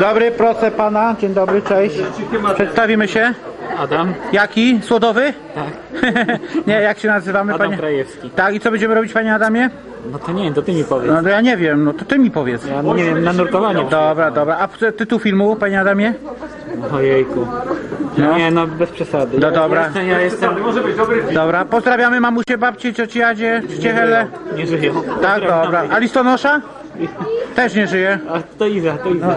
Dobry, proszę pana. Dzień dobry, cześć. Przedstawimy się. Adam, Jaki? Słodowy? tak. Nie, jak się nazywamy, Adam panie? Krajewski. Tak, i co będziemy robić, panie Adamie? No to nie wiem, to ty mi powiedz. No to ja nie wiem, no to ty mi powiedz. Ja nie wiem, na nurkowanie. Dobra, dobra. A tytuł filmu, panie Adamie? Ojejku. No. Nie, no bez przesady. No ja, dobra. Jestem, ja jestem... Dobra, pozdrawiamy mamusie, babci, cioci Jadzie, cicie Hele. Nie żyją. Tak, dobra. A listonosza? Też nie żyje. A to Iza, to Iza.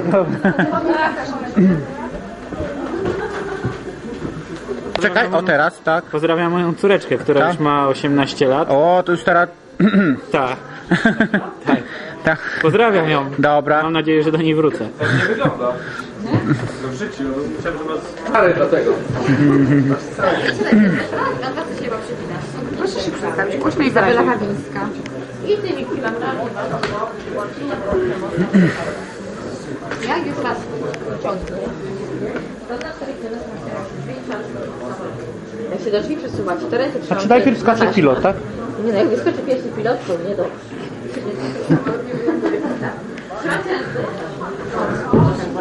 Czekaj, o teraz, tak. Pozdrawiam moją córeczkę, która Tak? już ma 18 lat. O, to już teraz... Tak, tak. tak. Pozdrawiam ją. Dobra. Mam nadzieję, że do niej wrócę. Proszę się przedstawić. Głośno Izabela Hawińska. I tymi kilometrami Ja już raz ciągnę. Jak się do drzwi przesuwać, to ręce trzymam. Znaczy najpierw skacze pilot, tak? Nie no, jak wyskoczy pierwszy pilot, to nie do...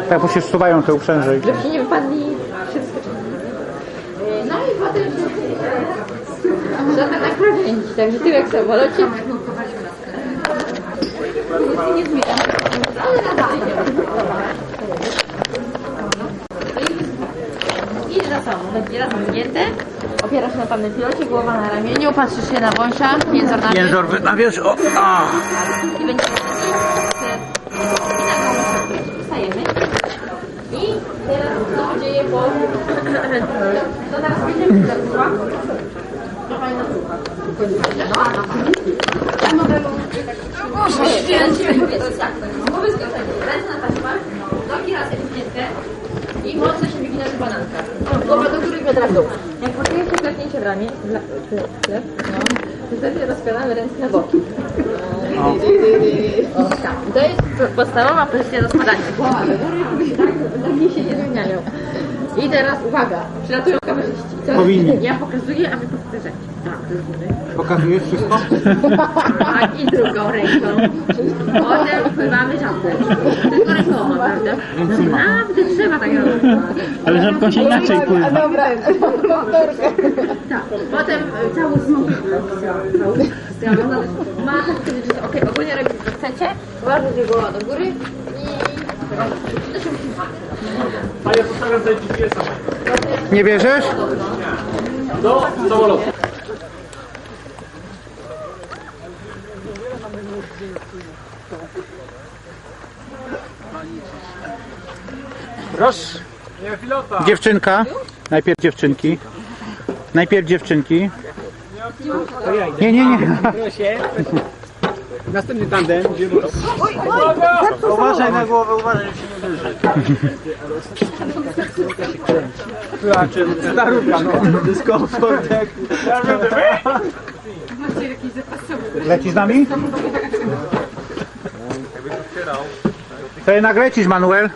Tak, bo się zsuwają te uprzęże. Żeby się nie wypadli. Yy, No i potem się... Trzeba tak na krawędzi, także ty jak samolocie. Nie zmieniam. Ale nadaje. I za sobą, będzie raz zgięte. Opierasz się na pewnym pilocie, głowa na ramieniu, patrzysz się na wąsia, jęzor na wierzch. Jęzor na wierzch, o, a. I będzie Wstajemy. I teraz co dzieje po... To teraz będziemy za głowa. To fajna głowa. No, a no. Na modelu... Boże, święcie. Tak, głowy zgaszenie. Ręce na taśmach, nogi razem wpięte i mocno się wygina do bananka. Głowa do góry biodra w dół. Jak poczujesz się klepnięcie w ramię, chleb, no, to wtedy rozkładamy ręce na boki. O, tak. To jest podstawowa pozycja do składania. Głowa do góry, tak, nogi się nie zmieniają. I teraz uwaga, przylatują kamerzyści. Co? Powinni. Ja pokazuję, a wy powtarzacie. Tak, do góry. Pokazujesz wszystko? Tak, i drugą ręką. Potem wpływamy żabkę. Tylko rękoma, prawda? A, gdy trzeba tak robić. Ale żabką się inaczej pływa. Tak. Potem e, cały smok. Ma tak wtedy, że okej, ogólnie robić co chcecie. Ważne, że głowa do góry i... To się musi A ja zostawiam tutaj GPS-a. Nie bierzesz? Do samolotu. Proszę. Pilota. Dziewczynka. Najpierw dziewczynki. Najpierw dziewczynki. Nie, nie, nie. Następny tandem. Uważaj na głowę, uważaj, że się nie wyży. Starówka, no. Dyskomfort. jak- Leci z nami? To jednak lecisz, Manuel.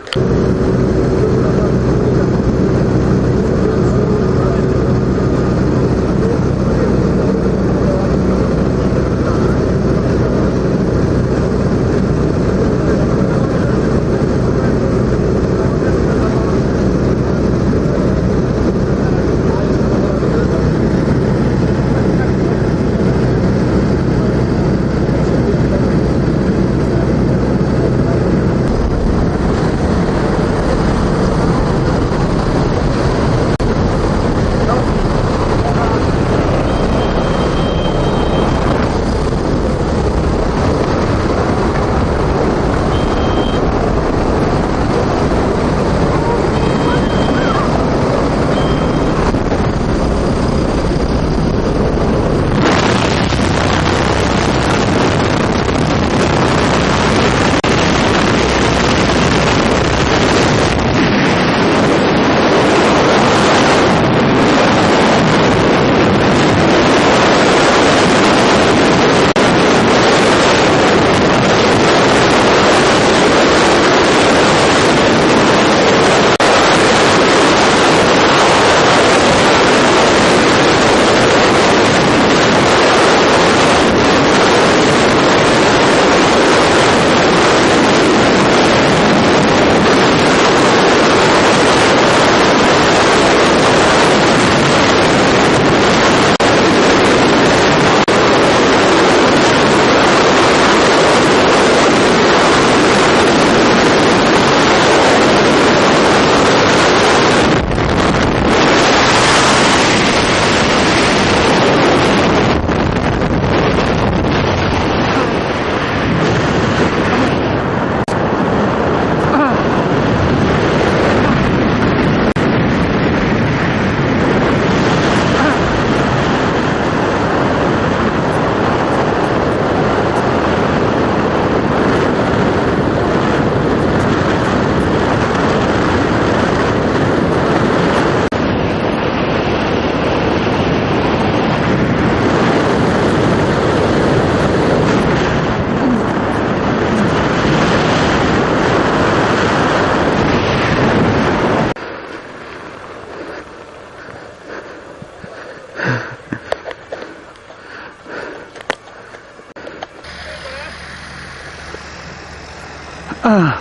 A.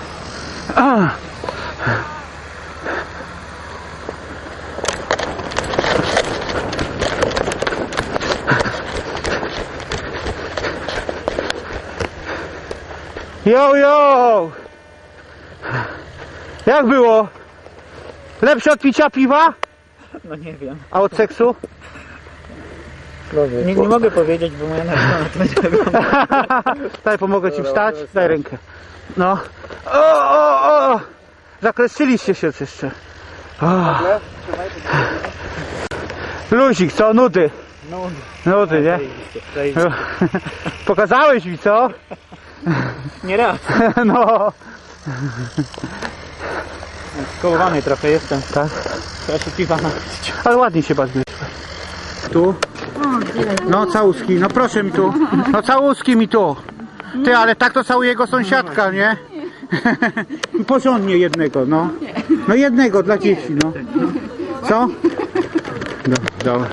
Jo, jo! Jak było? Lepsze od picia piwa? No nie wiem. A od seksu? Nie, nie mogę powiedzieć, bo moja nagrana to będzie. Daj, pomogę ci wstać. Daj rękę. No. O, o, o! Zakreśliliście się jeszcze. O. Luzik, co? Nudy. Nudy, nie? Pokazałeś mi, co? Nie raz. No. Skołowany trochę jestem. Tak. Się piwa na... Ale ładnie się bawisz. Tu? No całuski, no proszę mi tu. No całuski mi tu. Ty, ale tak to całuje jego sąsiadka, nie? Porządnie jednego, no. No jednego dla dzieci, no. Co? No, dobra.